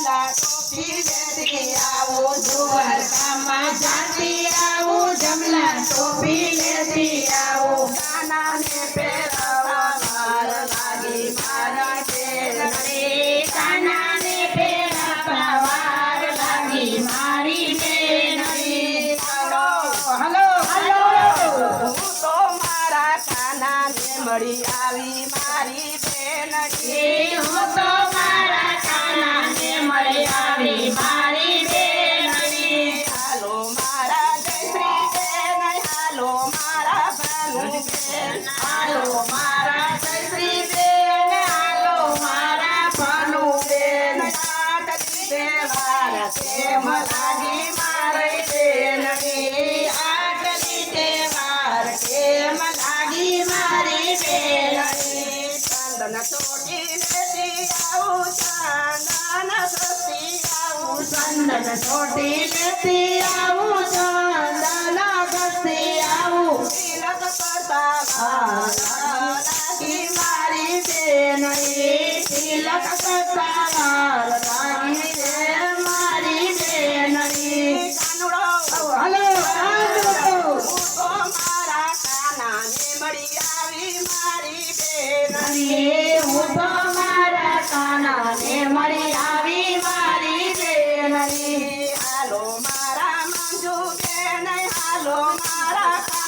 કમલા ટોપી લેતી જાતી આવું જમલા ટોપી લેતી આવું કાના ને લાગી મારા ઘેર ઘડી મારી તો મારા કાના મળી આવી મારી બેનડી હું તો ચંદન ચોટીને આવું ચંદન ઘસી આવું. તિલક કરતા મારી બેન તિલક કરતા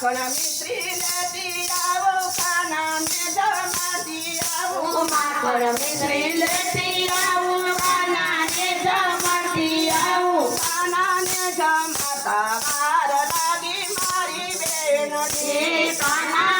ઘણા મિત્રી લેતી આવો કાના મેં જમાતી આવો ઘણા લેતી આવો કાના ને જમાતી આવો જમાતા માર લાગી મારી બેન કાના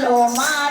ચાલો માં